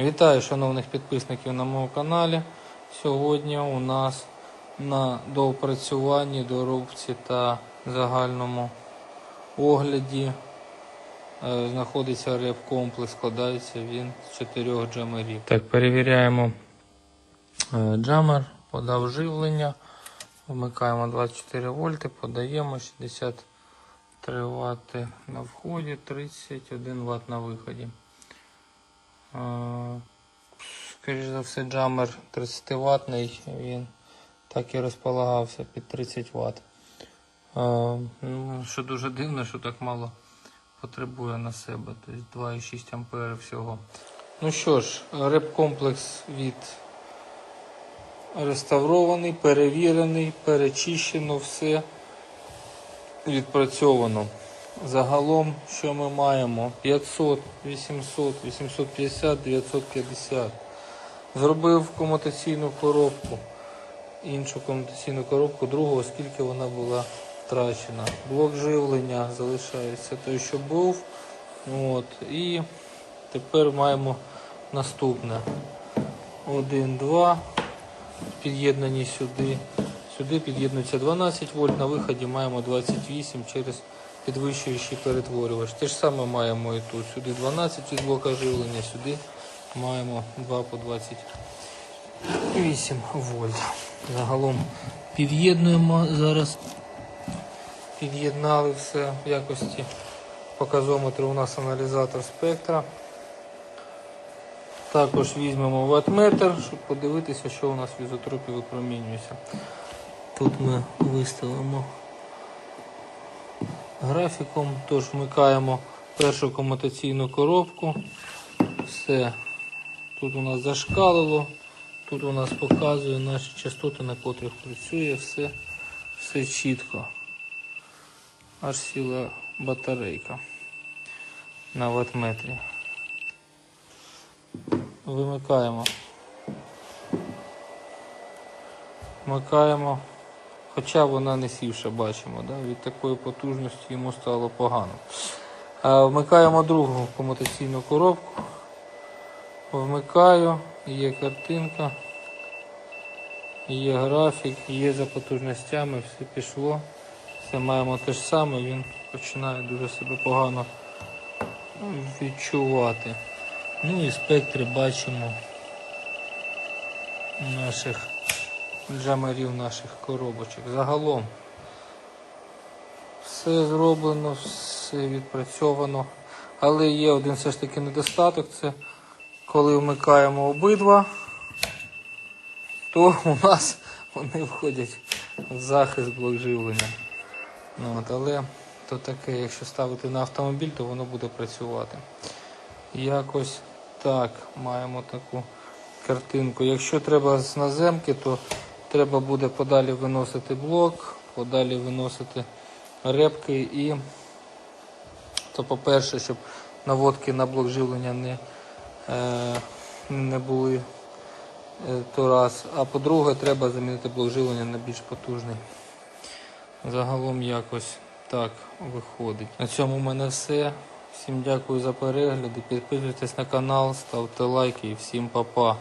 Вітаю шановних підписників на моєму каналі. Сьогодні у нас на доопрацюванні, доробці та загальному огляді е, знаходиться реп-комплекс, складається він з чотирьох джамерів. Так, перевіряємо е, джамер, подав живлення, вмикаємо 24 вольти, подаємо 63 Вт на вході, 31 Вт на виході. Скоріш за все, джамер 30 ватний, він так і розполагався під 30 Вт. Ну, що дуже дивно, що так мало потребує на себе. Тобто 2,6 ампери всього. Ну що ж, реп-комплекс від реставрований, перевірений, перечищено все відпрацьовано. Загалом, що ми маємо? 500, 800, 850, 950. Зробив комутаційну коробку, іншу комутаційну коробку, другу, оскільки вона була втрачена. Блок живлення залишається той, що був. От. І тепер маємо наступне. 1, 2. Під'єднані сюди. Сюди під'єднується 12 вольт, на виході маємо 28 через підвищуючий перетворювач. Те ж саме маємо і тут. Сюди 12 від блока живлення, сюди маємо 2 по 28 вольт. Загалом під'єднуємо зараз. Під'єднали все в якості показометру у нас аналізатор спектра. Також візьмемо ватметр, щоб подивитися, що у нас в ізотропі випромінюється. Тут ми виставимо графіком, тож вмикаємо першу комутаційну коробку. Все. Тут у нас зашкалило, тут у нас показує наші частоти, на котрих працює, все, все чітко. Аж сіла батарейка на ватметрі. Вимикаємо. Вмикаємо. Хоча вона не сівша, бачимо, да? від такої потужності йому стало погано. А вмикаємо другу комутаційну коробку. Вмикаю, є картинка, є графік, є за потужностями, все пішло. Все маємо те ж саме, він починає дуже себе погано відчувати. Ну і спектри бачимо наших джамерів наших коробочок. Загалом все зроблено, все відпрацьовано. Але є один все ж таки недостаток, це коли вмикаємо обидва, то у нас вони входять в захист блок живлення. Ну, от, але то таке, якщо ставити на автомобіль, то воно буде працювати. Якось так, маємо таку картинку. Якщо треба з наземки, то треба буде подалі виносити блок, подалі виносити репки і то по-перше, щоб наводки на блок живлення не, е, не були е, то раз. А по-друге, треба замінити блок живлення на більш потужний. Загалом якось так виходить. На цьому в мене все. Всім дякую за перегляди. Підписуйтесь на канал, ставте лайки і всім па-па.